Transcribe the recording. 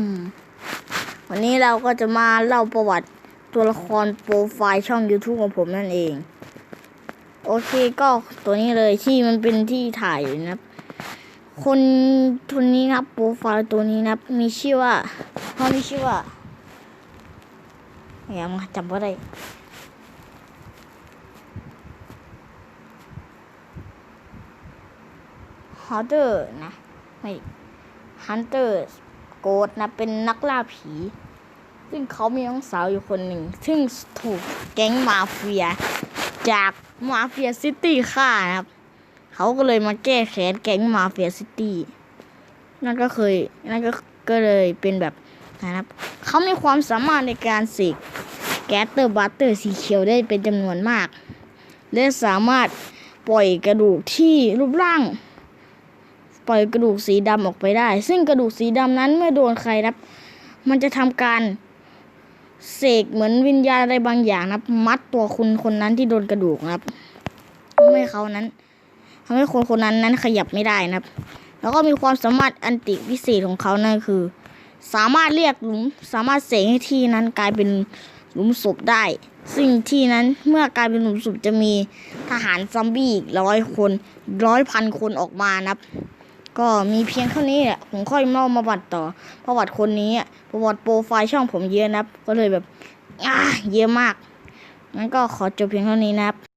ม วันนี้เราก็จะมาเล่าประวัติตัวละครโปรไฟล์ช่อง YouTube ของผมนั่นเอง โอเคก็ตัวนี้เลยที่มันเป็นที่ถ่ายอยู่นะครับ คนนนี้นะโปรไฟล์ตัวนี้นะมีชื่อว่าเขามีชื่อว่าอย่ามาจำว่าได้ฮอเตอร์นะไม่ฮันเตอร์ โกดนะเป็นนักล่าผี ซึ่งเขามีน้องสาวอยู่คนหนึ่ง ซึ่งถูกแก๊งมาเฟีย จากมาเฟียซิตี้ฆ่านะครับ เขาก็เลยมาแก้แค้นแก๊งมาเฟียซิตี้นั่นก็เคยนั่นก็ก็เลยเป็นแบบนะครับ เขามีความสามารถในการเสกแก๊สเตอร์บัตเตอร์สีเขียวได้เป็นจำนวนมาก และสามารถปล่อยกระดูกที่รูปร่าง ปล่อยกระดูกสีดำออกไปได้ ซึ่งกระดูกสีดำนั้นเมื่อโดนใครนับ มันจะทำการเสกเหมือนวิญญาณอะไรบางอย่างนับมัดตัวคุณคนนั้นที่โดนกระดูกนะครับทำให้เขานั้นทำให้คนคนนั้นนั้นขยับไม่ได้นะครับ แล้วก็มีความสามารถอันติพิเศษของเขานั่นคือ สามารถเรียกหลุมสามารถเสกให้ที่นั้นกลายเป็นหลุมศพได้ ซึ่งที่นั้นเมื่อกลายเป็นหลุมศพจะมีทหารซอมบี้อีกร้อยคนร้อยพันคนออกมานะครับ ก็มีเพียงเท่านี้แหละผมค่อยเล่ามาบัดต่อประวัติคนนี้อะประวัติโปรไฟล์ช่องผมเยอะนะก็เลยแบบอ่าเยอะมากงั้นก็ขอจบเพียงเท่านี้นะครับ